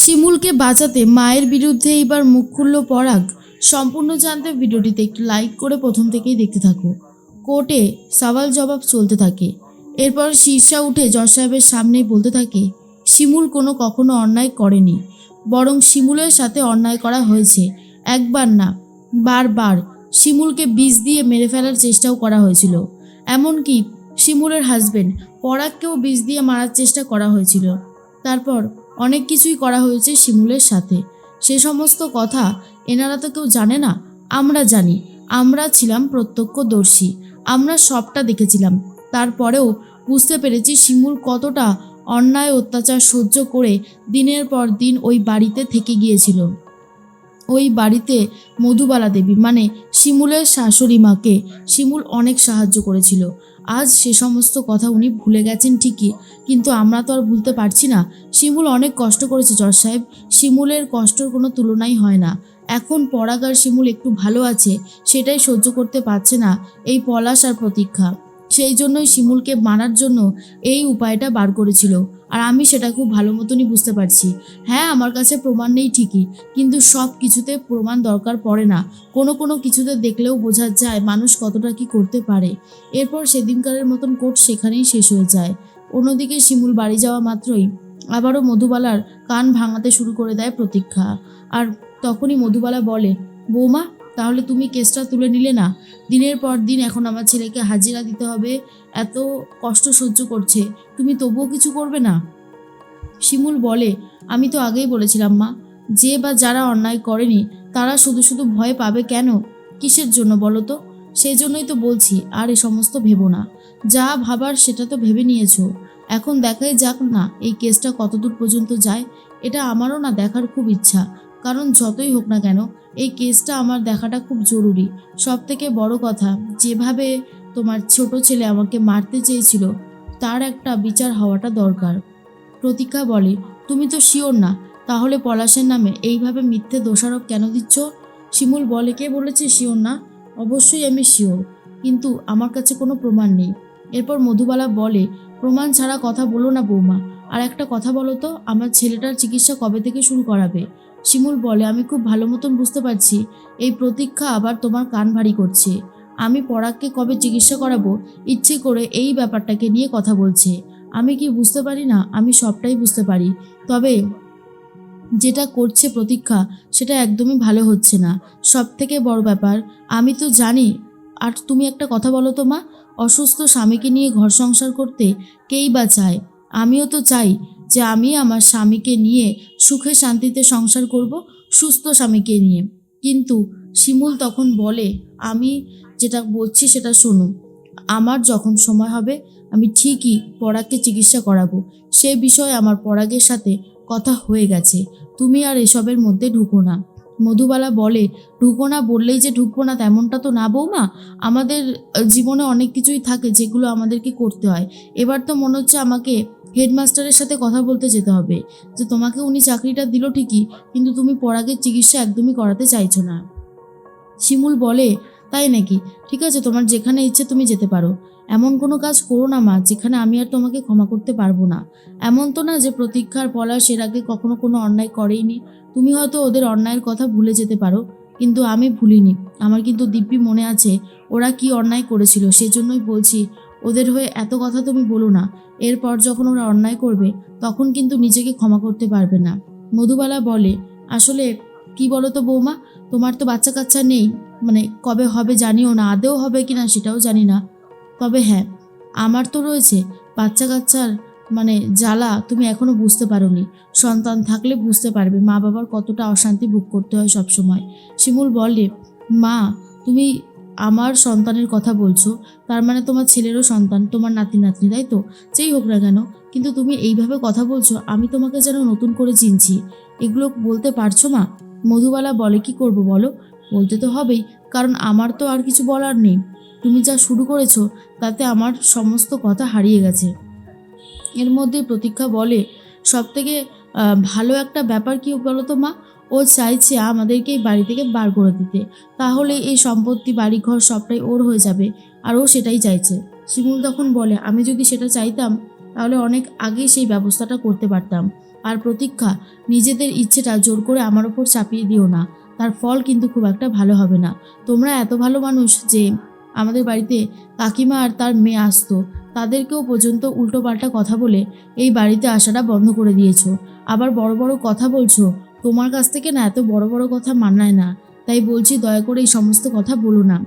শিমুলকে বাঁচাতে মায়ের বিরুদ্ধে এইবার মুখ খুলল পরাগ। সম্পূর্ণ জানতে ভিডিওটিতে একটু লাইক করে প্রথম থেকেই দেখতে থাকো। কোর্টে সওয়াল জবাব চলতে থাকে। এরপর শীর্ষা উঠে জজ সাহেবের সামনেই বলতে থাকে, শিমুল কোনো কখনো অন্যায় করেনি, বরং শিমুলের সাথে অন্যায় করা হয়েছে। একবার না, বারবার শিমুলকে বিষ দিয়ে মেরে ফেলার চেষ্টাও করা হয়েছিল। এমনকি শিমুলের হাজবেন্ড পরাগকেও বিষ দিয়ে মারার চেষ্টা করা হয়েছিল। তারপর অনেক কিছুই করা হয়েছে শিমুলের সাথে। সে সমস্ত কথা এনারা তো কেউ জানে না। আমরা জানি, আমরা ছিলাম প্রত্যক্ষদর্শী, আমরা সবটা দেখেছিলাম। তারপরেও বুঝতে পেরেছি শিমুল কতটা অন্যায় অত্যাচার সহ্য করে দিনের পর দিন ওই বাড়িতে থেকে গিয়েছিল। ওই বাড়িতে মধুবালা দেবী মানে শিমুলের শাশুড়ি মাকে। শিমুল অনেক সাহায্য করেছিল। আজ সে সমস্ত কথা উনি ভুলে গেছেন ঠিকই, কিন্তু আমরা তো আর ভুলতে পারছি না। শিমুল অনেক কষ্ট করেছে, জজ সাহেব। শিমুলের কষ্টর কোনো তুলনাই হয় না। এখন পরাগ আর শিমুল একটু ভালো আছে, সেটাই সহ্য করতে পারছে না এই পলাশ আর প্রতীক্ষা। সেই জন্যই শিমুলকে মারার জন্য এই উপায়টা বার করেছিল। আর আমি সেটা খুব ভালো মতনই বুঝতে পারছি। হ্যাঁ আমার কাছে প্রমাণ নেই ঠিকই, কিন্তু সব কিছুতে প্রমাণ দরকার পড়ে না। কোনো কোনো কিছুতে দেখলেও বোঝা যায় মানুষ কতটা কি করতে পারে। এরপর সেদিনকারের মতন কোর্ট সেখানেই শেষ হয়ে যায়। অন্যদিকে শিমুল বাড়ি যাওয়া মাত্রই আবারও মধুবালার কান ভাঙাতে শুরু করে দেয় প্রতীক্ষা। আর তখনই মধুবালা বলে, বৌমা তাহলে তুমি কেসটা তুলে নিলে না? দিনের পর দিন এখন আমার ছেলেকে হাজিরা দিতে হবে। এত কষ্ট সহ্য করছে। তুমি তবুও কিছু করবে না? শিমুল বলে, আমি তো আগেই বলেছিলাম মা, যে বা যারা অন্যায় করেনি, তারা শুধু শুধু ভয় পাবে কেন? কিসের জন্য বলো তো? সেই জন্যই তো বলছি, আর এ সমস্ত ভেবো না। যা ভাবার সেটা তো ভেবে নিয়েছো। এখন দেখাই যাক না, এই কেসটা কতদূর পর্যন্ত যায়? এটা আমারও না দেখার খুব ইচ্ছা। কারণ যতই হোক না কেন, এই কেসটা আমার দেখাটা খুব জরুরি। সব থেকে বড় কথা, যেভাবে তোমার ছোট ছেলে আমাকে মারতে চেয়েছিল, তার একটা বিচার হওয়াটা দরকার। প্রতীক্ষা বলে, তুমি তো শিওর না, তাহলে পলাশের নামে এইভাবে মিথ্যে দোষারোপ কেন দিচ্ছ? শিমুল বলে, কে বলেছে শিওর না? অবশ্যই আমি শিওর, কিন্তু আমার কাছে কোনো প্রমাণ নেই। এরপর মধুবালা বলে, প্রমাণ ছাড়া কথা বলো না বৌমা, আর একটা কথা বলো তো, আমার ছেলেটার চিকিৎসা কবে থেকে শুরু করাবে? শিমুল বলে, আমি খুব ভালো মতন বুঝতে পারছি। এই প্রতীক্ষা আবার তোমার কান ভারী করছে। আমি পরাগকে কবে চিকিৎসা করাবো? ইচ্ছে করে এই ব্যাপারটাকে নিয়ে কথা বলছে। আমি কি বুঝতে পারি না? আমি সবটাই বুঝতে পারি। তবে যেটা করছে প্রতীক্ষা, সেটা একদমই ভালো হচ্ছে না। সব থেকে বড় ব্যাপার, আমি তো জানি। আর তুমি একটা কথা বলো তো মা, অসুস্থ স্বামীকে নিয়ে ঘর সংসার করতে কেই বা চায়? আমিও তো চাই যে আমি আমার স্বামীকে নিয়ে সুখে শান্তিতে সংসার করব, সুস্থ স্বামীকে নিয়ে। কিন্তু শিমুল তখন বলে, আমি যেটা বলছি সেটা শোনো। আমার যখন সময় হবে, আমি ঠিকই পরাগকে চিকিৎসা করাবো। সে বিষয়ে আমার পরাগের সাথে কথা হয়ে গেছে। তুমি আর এসবের মধ্যে ঢুকো না। মধুবালা বলে, ঢুকো না, বললেই যে ঢুকবো না, তেমনটা তো না বৌমা। আমাদের জীবনে অনেক কিছুই থাকে যেগুলো আমাদেরকে করতে হয়। এবার তো মনে হচ্ছে আমাকে হেডমাস্টারের সাথে কথা বলতে যেতে হবে। যে তোমাকে উনি চাকরিটা দিল ঠিকই, কিন্তু তুমি পরাগের চিকিৎসা একদমই করাতে চাইছো না। শিমুল বলে, তাই নাকি? ঠিক আছে, তোমার যেখানে ইচ্ছে তুমি যেতে পারো। এমন কোনো কাজ করো না মা, যেখানে আমি আর তোমাকে ক্ষমা করতে পারব না। এমন তো না যে প্রতীক্ষার পলাশ এর আগে কখনো কোনো অন্যায় করেইনি। তুমি হয়তো ওদের অন্যায়ের কথা ভুলে যেতে পারো, কিন্তু আমি ভুলিনি। আমার কিন্তু দিব্যি মনে আছে, ওরা কি অন্যায় করেছিল, সেজন্যই বলছি ওদের হয়ে এত কথা তুমি বলো না। এরপর যখন ওরা অন্যায় করবে, তখন কিন্তু নিজেকে ক্ষমা করতে পারবে না। মধুবালা বলে, আসলে কি বলো তো বৌমা? তোমার তো বাচ্চা কাচ্চা নেই। মানে কবে হবে জানিও না আদেও হবে কি না সেটাও জানি না। তবে হ্যাঁ আমার তো রয়েছে। বাচ্চা কাচ্চার মানে জ্বালা তুমি এখনও বুঝতে পারোনি। সন্তান থাকলে বুঝতে পারবে মা বাবার কতটা অশান্তি ভোগ করতে হয় সবসময়। শিমুল বলে, মা, তুমি আমার সন্তানের কথা বলছো, তার মানে তোমার ছেলেরও সন্তান, তোমার নাতি, নাতনি, তাই তো? যেই হোক না কেন, কিন্তু তুমি এইভাবে কথা বলছো, আমি তোমাকে যেন নতুন করে চিনছি। এগুলো বলতে পারছ মা মধুবালা বলে, কি করব বলো? বলতে তো হবেই, কারণ আমার তো আর কিছু বলার নেই। তুমি যা শুরু করেছ, তাতে আমার সমস্ত কথা হারিয়ে গেছে। এর মধ্যে প্রতীক্ষা বলে সব থেকে ভালো একটা ব্যাপার কি বলো তো মা? ও চাইছে আমাদেরকে এই বাড়ি থেকে বার করে দিতে। তাহলে এই সম্পত্তি, বাড়িঘর সবটাই ওর হয়ে যাবে, আর ও সেটাই চাইছে। শিমুল তখন বলে, আমি যদি সেটা চাইতাম, তাহলে অনেক আগেই সেই ব্যবস্থাটা করতে পারতাম। আর প্রতীক্ষা, নিজেদের ইচ্ছেটা জোর করে আমার ওপর চাপিয়ে দিও না। তার ফল কিন্তু খুব একটা ভালো হবে না। তোমরা এত ভালো মানুষ যে আমাদের বাড়িতে কাকিমা আর তার মেয়ে আসতো, তাদেরকেও পর্যন্ত উল্টোপাল্টা কথা বলে এই বাড়িতে আসাটা বন্ধ করে দিয়েছ। আবার বড় বড় কথা বলছো তোমার কাছ থেকে না এত বড় বড় কথা মানায় না। তাই বলছি দয়া করে এই সমস্ত কথা বলো না।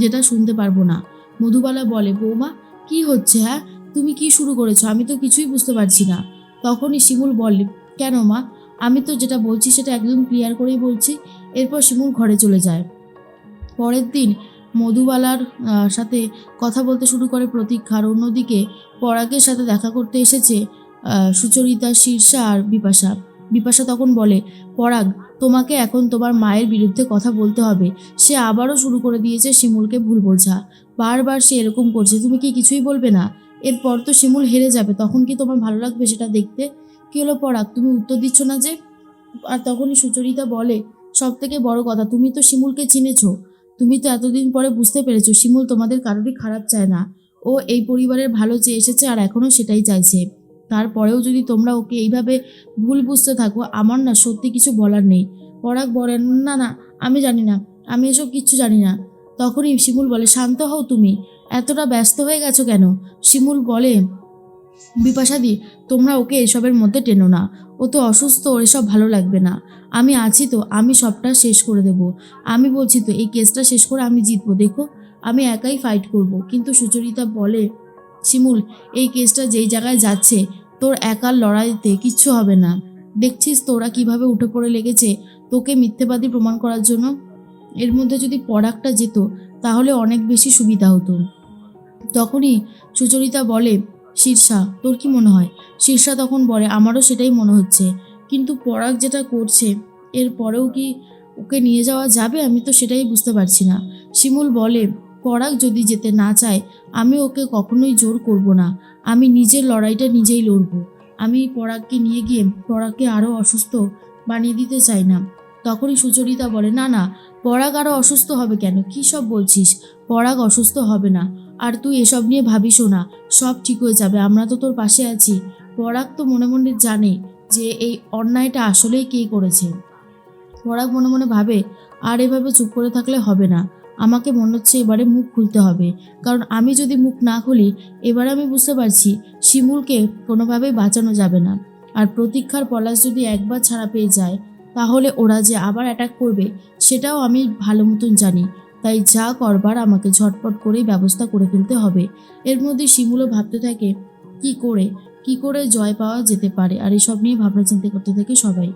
যেটা শুনতে পারব না। মধুবালা বলে, বৌমা, কি হচ্ছে হ্যাঁ? তুমি কি শুরু করেছ? আমি তো কিছুই বুঝতে পারছি না। তখনই শিমুল বলে, কেন মা? আমি তো যেটা বলছি সেটা একদম ক্লিয়ার করেই বলছি। এরপর শিমুল ঘরে চলে যায়। পরের দিন মধুবালার সাথে কথা বলতে শুরু করে প্রতীক্ষার অন্যদিকে পরাগের সাথে দেখা করতে এসেছে সুচরিতা শীর্ষা আর বিপাশা। বিপাশা তখন বলে, পরাগ, তোমাকে এখন তোমার মায়ের বিরুদ্ধে কথা বলতে হবে। সে আবারও শুরু করে দিয়েছে শিমুলকে ভুল বোঝা। বারবার সে এরকম করছে, তুমি কি কিছুই বলবে না? এরপর তো শিমুল হেরে যাবে, তখন কি তোমার ভালো লাগবে সেটা দেখতে? কি হলো পরাগ, তুমি উত্তর দিচ্ছ না যে? আর তখনই সুচরিতা বলে, সব থেকে বড় কথা, তুমি তো শিমুলকে চিনেছো। তুমি তো এতদিন পরে বুঝতে পেরেছ, শিমুল তোমাদের কারোরই খারাপ চায় না। ও এই পরিবারের ভালো চেয়ে এসেছে আর এখনও সেটাই চাইছে। তারপরেও যদি তোমরা ওকে এইভাবে ভুল বুঝতে থাকো, আমার না সত্যি কিছু বলার নেই। পরাগ বলেন না না, আমি জানি না, আমি এসব কিচ্ছু জানি না। তখনই শিমুল বলে, শান্ত হও তুমি, এতটা ব্যস্ত হয়ে গেছো কেন? শিমুল বলে, বিপাশাদি, তোমরা ওকে এসবের মধ্যে টেনো না। ও তো অসুস্থ, ওর এসব ভালো লাগবে না। আমি আছি তো, আমি সবটা শেষ করে দেব। আমি বলছি তো, এই কেসটা শেষ করে আমি জিতবো, দেখো, আমি একাই ফাইট করব। কিন্তু সুচরিতা বলে, শিমুল, এই কেসটা যেই জায়গায় যাচ্ছে তোর একার লড়াইতে কিচ্ছু হবে না। দেখছিস তোরা কীভাবে উঠে পড়ে লেগেছে, তোকে মিথ্যেবাদী প্রমাণ করার জন্য? এর মধ্যে যদি পরাগটা যেত, তাহলে অনেক বেশি সুবিধা হতো। তখনই সুচরিতা বলে শীর্ষা তোর কি মনে হয়? শীর্ষা তখন বলে, আমারও সেটাই মনে হচ্ছে। কিন্তু পরাগ যেটা করছে, এর পরেও কি ওকে নিয়ে যাওয়া যাবে? আমি তো সেটাই বুঝতে পারছি না। শিমুল বলে পরাগ যদি যেতে না চায়, আমি ওকে কখনোই জোর করব না। আমি নিজের লড়াইটা নিজেই লড়বো। আমি পরাগকে নিয়ে গিয়ে পরাগকে আরও অসুস্থ বানিয়ে দিতে চাই না। তখনই সুচরিতা বলে, না না, পরাগ আরও অসুস্থ হবে কেন? কী সব বলছিস? পরাগ অসুস্থ হবে না। আর তুই এসব নিয়ে ভাবিসও না। সব ঠিক হয়ে যাবে। আমরা তো তোর পাশে আছি। পরাগ তো মনে মনে জানে যে এই অন্যায়টা আসলেই কে করেছে। পরাগ মনে মনে ভাবে, আর এভাবে চুপ করে থাকলে হবে না। আমাকে মনে হচ্ছে এবারে মুখ খুলতে হবে। কারণ আমি যদি মুখ না খুলি, এবারে আমি বুঝতে পারছি শিমুলকে কোনোভাবেই বাঁচানো যাবে না। আর প্রতীক্ষার পলাশ যদি একবার ছাড়া পেয়ে যায়, তাহলে ওরা যে আবার অ্যাটাক করবে, সেটাও আমি ভালো মতন জানি। তাই যা করবার আমাকে ঝটপট করেই ব্যবস্থা করে ফেলতে হবে। এর মধ্যে শিমুলও ভাবতে থাকে, কি করে? কি করে জয় পাওয়া যেতে পারে? আর এসব নিয়ে ভাবনা চিন্তা করতে থাকে সবাই।